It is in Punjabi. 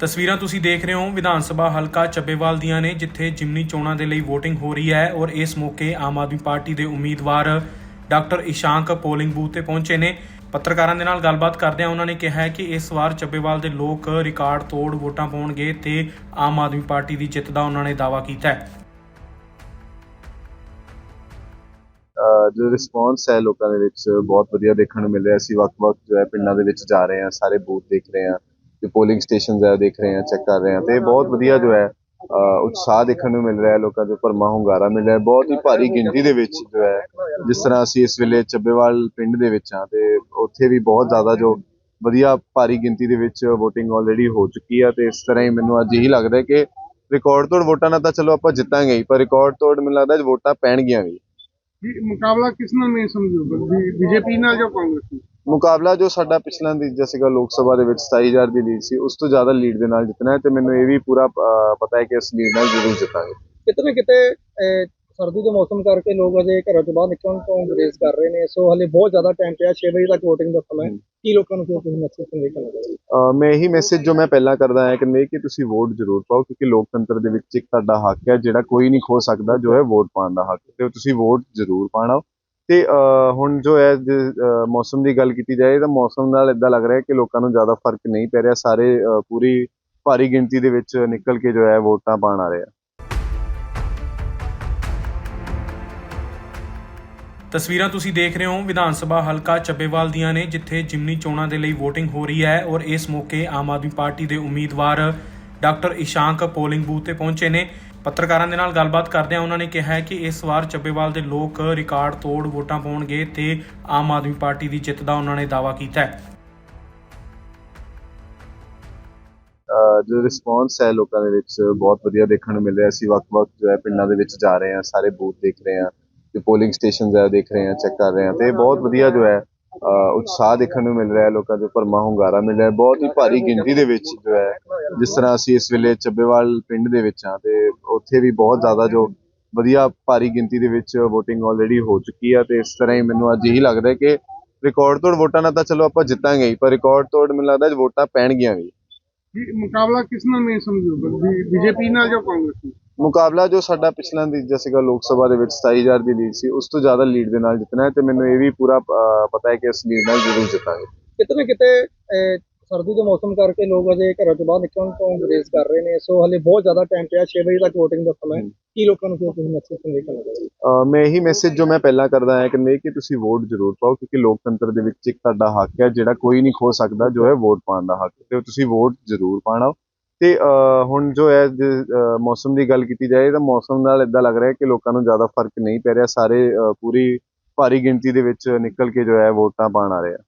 ਤਸਵੀਰਾਂ ਤੁਸੀਂ ਦੇਖ ਰਹੇ ਹੋ, ਵਿਧਾਨ ਸਭਾ ਹਲਕਾ ਚੱਬੇਵਾਲ ਦੀਆਂ ਨੇ, ਜਿੱਥੇ ਜਿਮਨੀ ਚੋਣਾਂ ਦੇ ਲਈ VOTING ਹੋ ਰਹੀ ਹੈ ਔਰ ਇਸ ਮੌਕੇ ਆਮ ਆਦਮੀ ਪਾਰਟੀ ਦੇ ਉਮੀਦਵਾਰ ਡਾਕਟਰ ਇਸ਼ਾਂਕ ਪੋਲਿੰਗ ਬੂਥ ਤੇ ਪਹੁੰਚੇ ਨੇ। ਪੱਤਰਕਾਰਾਂ ਦੇ ਨਾਲ ਗੱਲਬਾਤ ਕਰਦਿਆਂ ਉਹਨਾਂ ਨੇ ਕਿਹਾ ਕਿ ਇਸ ਵਾਰ ਚੱਬੇਵਾਲ ਦੇ ਲੋਕ ਰਿਕਾਰਡ ਤੋੜ ਵੋਟਾਂ ਪਾਉਣਗੇ ਤੇ ਆਮ ਆਦਮੀ ਪਾਰਟੀ ਦੀ ਜਿੱਤ ਦਾ ਉਹਨਾਂ ਨੇ ਦਾਅਵਾ ਕੀਤਾ ਹੈ। ਜੋ ਰਿਸਪੌਂਸ ਹੈ ਲੋਕਾਂ ਦੇ ਵਿੱਚ ਬਹੁਤ ਵਧੀਆ ਦੇਖਣ ਨੂੰ ਮਿਲ ਰਿਹਾ। ਅਸੀਂ ਵੱਖ-ਵੱਖ ਜੋ ਹੈ ਪਿੰਡਾਂ ਦੇ ਵਿੱਚ ਜਾ ਰਹੇ ਹਾਂ, ਸਾਰੇ ਬੂਥ ਦੇਖ ਰਹੇ ਹਾਂ ਤੇ ਪੋਲਿੰਗ ਸਟੇਸ਼ਨਸ ਹੈ ਦੇਖ ਰਹੇ ਹਾਂ ਚੈੱਕ ਕਰ ਰਹੇ ਹਾਂ ਤੇ ਬਹੁਤ ਵਧੀਆ ਜੋ ਹੈ ਉਤਸ਼ਾਹ ਦੇਖਣ ਨੂੰ ਮਿਲ ਰਿਹਾ ਹੈ, ਲੋਕਾਂ ਦੇ ਭਰਮਾ ਹੁੰਗਾਰਾ ਮਿਲ ਰਿਹਾ ਬਹੁਤ ਹੀ ਭਾਰੀ ਗਿਣਤੀ ਦੇ ਵਿੱਚ ਜੋ ਹੈ, ਜਿਸ ਤਰ੍ਹਾਂ ਅਸੀਂ ਇਸ ਵੇਲੇ ਚੱਬੇਵਾਲ ਪਿੰਡ ਦੇ ਵਿੱਚ ਹਾਂ ਤੇ ਉੱਥੇ ਵੀ ਬਹੁਤ ਜ਼ਿਆਦਾ ਜੋ ਵਧੀਆ ਭਾਰੀ ਗਿਣਤੀ ਦੇ ਵਿੱਚ VOTING ਆਲਰੇਡੀ ਹੋ ਚੁੱਕੀ ਆ ਤੇ ਇਸ ਤਰ੍ਹਾਂ ਹੀ ਮੈਨੂੰ ਅੱਜ ਇਹੀ ਲੱਗਦਾ ਕਿ ਰਿਕਾਰਡ ਤੋੜ ਵੋਟਾਂ ਨਾਲ ਤਾਂ ਚਲੋ ਆਪਾਂ ਜਿੱਤਾਂਗੇ ਹੀ, ਪਰ ਰਿਕਾਰਡ ਤੋੜ ਮੈਨੂੰ ਲੱਗਦਾ ਵੋਟਾਂ ਪੈਣਗੀਆਂ ਵੀ। ਮੁਕਾਬਲਾ ਕਿਸ ਨਾਲ ਨਹੀਂ ਸਮਝੂਗਾ? ਬੀਜੇਪੀ ਨਾਲ ਜਾਂ ਕਾਂਗਰਸ ਨਾਲ? ਮੁਕਾਬਲਾ ਜੋ ਸਾਡਾ ਪਿਛਲਾ ਨਤੀਜਾ ਸੀਗਾ ਲੋਕ ਸਭਾ ਦੇ ਵਿੱਚ 27000 ਦੀ ਲੀਡ ਸੀ ਉਸ ਤੋਂ ਜ਼ਿਆਦਾ ਲੀਡ ਦੇ ਨਾਲ ਜਿੱਤਣਾ ਹੈ ਤੇ ਮੈਨੂੰ ਇਹ ਵੀ ਪੂਰਾ ਪਤਾ ਹੈ ਕਿ ਇਸ ਲੀਡ ਨਾਲ ਜ਼ਰੂਰ ਜਿੱਤਾਂਗੇ। ਕਿਤੇ ਨਾ ਕਿਤੇ ਸਰਦੀ ਦੇ ਮੌਸਮ ਕਰਕੇ ਲੋਕ ਅਜੇ ਘਰਾਂ ਤੋਂ ਬਾਹਰ ਨਿਕਲਣ ਤੋਂ ਗੁਰੇਜ਼ ਕਰ ਰਹੇ ਨੇ ਸੋ ਹਲੇ ਬਹੁਤ ਜ਼ਿਆਦਾ ਟਾਈਮ ਪਿਆ 6 ਵਜੇ ਤੱਕ VOTING ਦਾ ਸਮਾਂ ਕੀ ਲੋਕਾਂ ਨੂੰ ਤੁਸੀਂ ਮੈਸੇਜ ਸੰਦੇਸ਼ ਕਰਨਾ ਮੈਂ ਇਹੀ ਮੈਸੇਜ ਜੋ ਮੈਂ ਪਹਿਲਾਂ ਕਰਦਾ ਆਇਆ ਕਿ ਕਿ ਤੁਸੀਂ ਵੋਟ ਜ਼ਰੂਰ ਪਾਓ ਕਿਉਂਕਿ ਲੋਕਤੰਤਰ ਦੇ ਵਿੱਚ ਇੱਕ ਤੁਹਾਡਾ ਹੱਕ ਹੈ ਜਿਹੜਾ ਕੋਈ ਨਹੀਂ ਖੋ ਸਕਦਾ ਜੋ ਹੈ ਵੋਟ ਪਾਉਣ ਦਾ ਹੱਕ ਤੇ ਤੁਸੀਂ ਵੋਟ ਜ਼ਰੂਰ ਪਾਣਾ ਤੇ ਹੁਣ ਜੋ ਹੈ ਮੌਸਮ ਦੀ ਗੱਲ ਕੀਤੀ ਜਾਏ ਤਾਂ ਮੌਸਮ ਨਾਲ ਇਦਾਂ ਲੱਗ ਰਿਹਾ ਕਿ ਲੋਕਾਂ ਨੂੰ ਜ਼ਿਆਦਾ ਫ਼ਰਕ ਨਹੀਂ ਪੈ ਰਿਹਾ, ਸਾਰੇ ਪੂਰੀ ਭਾਰੀ ਗਿਣਤੀ ਦੇ ਵਿੱਚ ਨਿਕਲ ਕੇ ਜੋ ਹੈ ਵੋਟਾਂ ਪਾਉਣ ਆ ਰਹੇ ਆ। ਤਸਵੀਰਾਂ ਤੁਸੀਂ ਦੇਖ ਰਹੇ ਹੋ ਵਿਧਾਨ ਸਭਾ ਹਲਕਾ ਚੱਬੇਵਾਲ ਦੀਆਂ ਨੇ, ਜਿੱਥੇ ਜਿਮਨੀ ਚੋਣਾਂ ਦੇ ਲਈ VOTING ਹੋ ਰਹੀ ਹੈ ਔਰ ਇਸ ਮੌਕੇ ਆਮ ਆਦਮੀ ਪਾਰਟੀ ਦੇ ਉਮੀਦਵਾਰ ਡਾਕਟਰ ਇਸ਼ਾਂਕ ਪੋਲਿੰਗ ਬੂਥ ਤੇ ਪਹੁੰਚੇ ਨੇ। ਪੱਤਰਕਾਰਾਂ ਦੇ ਨਾਲ ਗੱਲਬਾਤ ਕਰਦਿਆਂ ਉਹਨਾਂ ਨੇ ਕਿਹਾ ਕਿ ਇਸ ਵਾਰ ਚੱਬੇਵਾਲ ਦੇ ਲੋਕ ਰਿਕਾਰਡ ਤੋੜ ਵੋਟਾਂ ਪਾਉਣਗੇ ਤੇ ਆਮ ਆਦਮੀ ਪਾਰਟੀ ਦੀ ਜਿੱਤ ਦਾ ਉਹਨਾਂ ਨੇ ਦਾਅਵਾ ਕੀਤਾ ਹੈ। ਜੋ ਰਿਸਪੌਂਸ ਹੈ ਲੋਕਾਂ ਦੇ ਵਿੱਚ ਬਹੁਤ ਵਧੀਆ ਦੇਖਣ ਨੂੰ ਮਿਲ ਰਿਹਾ। ਅਸੀਂ ਵੱਖ-ਵੱਖ ਜੋ ਹੈ ਪਿੰਡਾਂ ਦੇ ਵਿੱਚ ਜਾ ਰਹੇ ਹਾਂ, ਸਾਰੇ ਬੂਥ ਦੇਖ ਰਹੇ ਹਾਂ ਤੇ ਪੋਲਿੰਗ ਸਟੇਸ਼ਨਸ ਹੈ ਦੇਖ ਰਹੇ ਹਾਂ ਚੈੱਕ ਕਰ ਰਹੇ ਹਾਂ ਤੇ ਬਹੁਤ ਵਧੀਆ ਜੋ ਹੈ ਉਤਸ਼ਾਹ ਦੇਖਣ ਨੂੰ ਮਿਲ ਰਿਹਾ ਹੈ, ਲੋਕਾਂ ਦੇ ਭਰਮਾ ਹੁੰਗਾਰਾ ਮਿਲ ਰਿਹਾ ਬਹੁਤ ਹੀ ਭਾਰੀ ਗਿਣਤੀ ਦੇ ਵਿੱਚ ਜੋ ਹੈ, ਜਿਸ ਤਰ੍ਹਾਂ ਅਸੀਂ ਇਸ ਵੇਲੇ ਚੱਬੇਵਾਲ ਪਿੰਡ ਦੇ ਵਿੱਚ ਹਾਂ ਤੇ ਉੱਥੇ ਵੀ ਬਹੁਤ ਜ਼ਿਆਦਾ ਜੋ ਵਧੀਆ ਭਾਰੀ ਗਿਣਤੀ ਦੇ ਵਿੱਚ VOTING ਆਲਰੇਡੀ ਹੋ ਚੁੱਕੀ ਆ ਤੇ ਇਸ ਤਰ੍ਹਾਂ ਹੀ ਮੈਨੂੰ ਅੱਜ ਇਹੀ ਲੱਗਦਾ ਕਿ ਰਿਕਾਰਡ ਤੋੜ ਵੋਟਾਂ ਨਾਲ ਤਾਂ ਚਲੋ ਆਪਾਂ ਜਿੱਤਾਂਗੇ ਹੀ, ਪਰ ਰਿਕਾਰਡ ਤੋੜ ਮੈਨੂੰ ਲੱਗਦਾ ਵੋਟਾਂ ਪੈਣਗੀਆਂ ਵੀ। ਮੁਕਾਬਲਾ ਕਿਸ ਨਾਲ ਨਹੀਂ ਸਮਝੂਗਾ? ਬੀਜੇਪੀ ਨਾਲ ਜਾਂ ਕਾਂਗਰਸ ਨਾਲ? ਮੁਕਾਬਲਾ ਜੋ ਸਾਡਾ ਪਿਛਲਾ ਨਤੀਜਾ ਸੀਗਾ ਲੋਕ ਸਭਾ ਦੇ ਵਿੱਚ 27000 ਦੀ ਲੀਡ ਸੀ ਉਸ ਤੋਂ ਜ਼ਿਆਦਾ ਲੀਡ ਦੇ ਨਾਲ ਜਿੱਤਣਾ ਹੈ ਤੇ ਮੈਨੂੰ ਇਹ ਵੀ ਪੂਰਾ ਪਤਾ ਹੈ ਕਿ ਇਸ ਲੀਡ ਨਾਲ ਜ਼ਰੂਰ ਜਿੱਤਾਂਗੇ। ਕਿਤੇ ਨਾ ਕਿਤੇ ਸਰਦੀ ਦੇ ਮੌਸਮ ਕਰਕੇ ਲੋਕ ਅਜੇ ਘਰਾਂ ਤੋਂ ਬਾਹਰ ਨਿਕਲਣ ਤੋਂ ਗੁਰੇਜ਼ ਕਰ ਰਹੇ ਨੇ ਸੋ ਹਲੇ ਬਹੁਤ ਜ਼ਿਆਦਾ ਟਾਈਮ ਪਿਆ 6 ਵਜੇ ਤੱਕ VOTING ਦਾ ਸਮਾਂ ਹੈ। ਕੀ ਲੋਕਾਂ ਨੂੰ ਤੁਸੀਂ ਮੈਸੇਜ ਸੰਦੇਸ਼ ਕਰਨਾ ਮੈਂ ਇਹੀ ਮੈਸੇਜ ਜੋ ਮੈਂ ਪਹਿਲਾਂ ਕਰਦਾ ਆਇਆ ਕਿ ਕਿ ਤੁਸੀਂ ਵੋਟ ਜ਼ਰੂਰ ਪਾਓ ਕਿਉਂਕਿ ਲੋਕਤੰਤਰ ਦੇ ਵਿੱਚ ਇੱਕ ਤੁਹਾਡਾ ਹੱਕ ਹੈ ਜਿਹੜਾ ਕੋਈ ਨਹੀਂ ਖੋ ਸਕਦਾ ਜੋ ਹੈ ਵੋਟ ਪਾਉਣ ਦਾ ਹੱਕ ਤੇ ਤੁਸੀਂ ਵੋਟ ਜ਼ਰੂਰ ਪਾਣਾ ਤੇ ਅਹ, ਹੁਣ ਜੋ ਹੈ ਜੇ, ਮੌਸਮ ਦੀ ਗੱਲ ਕੀਤੀ ਜਾਏ ਤਾਂ ਮੌਸਮ ਨਾਲ ਇਦਾਂ ਲੱਗ ਰਿਹਾ ਕਿ ਲੋਕਾਂ ਨੂੰ ਜ਼ਿਆਦਾ ਫ਼ਰਕ ਨਹੀਂ ਪੈ ਰਿਹਾ। ਸਾਰੇ ਅਹ, ਪੂਰੀ ਭਾਰੀ ਗਿਣਤੀ ਦੇ ਵਿੱਚ ਨਿਕਲ ਕੇ ਜੋ ਹੈ ਵੋਟਾਂ ਪਾਉਣ ਆ ਰਹੇ ਆ।